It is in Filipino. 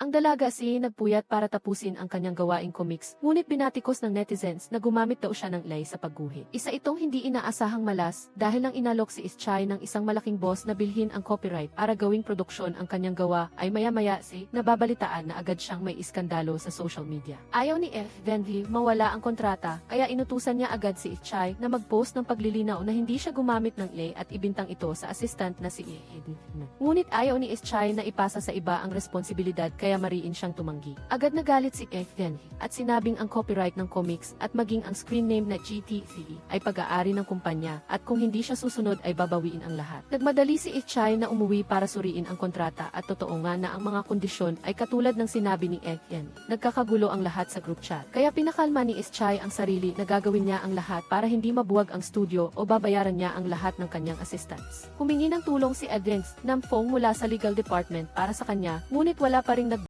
Ang dalaga si nagpuyat para tapusin ang kanyang gawaing comics, ngunit binatikos ng netizens na gumamit daw siya ng lay sa pagguhit. Isa itong hindi inaasahang malas dahil nang inalok si Ischai ng isang malaking boss na bilhin ang copyright para gawing produksyon ang kanyang gawa ay maya-maya si nababalitaan na agad siyang may iskandalo sa social media. Ayaw ni F. Venli mawala ang kontrata kaya inutusan niya agad si Ischai na mag-post ng paglilinaw na hindi siya gumamit ng lay at ibintang ito sa assistant na si Edith. Ngunit ayaw ni Ischai na ipasa sa iba ang responsibilidad kaya mariin siyang tumanggi. Agad nagalit si. Venli at sinabing ang copyright ng comics at maging ang screen name na GT3 ay pag-aari ng kumpanya at kung hindi siya susunod ay babawiin ang lahat. Nagmadali si Ischai na umuwi para suriin ang kontrata at totoo nga na ang mga kondisyon ay katulad ng sinabi ni F. Nagkakagulo ang lahat sa group chat. Kaya pinakalma ni Ischai ang sarili na gagawin niya ang lahat para hindi mabuwag ang studio o babayaran niya ang lahat ng kanyang assistants. Humingi ng tulong si Edrins ng phone mula sa legal department para sa kanya, ngunit wala pa ring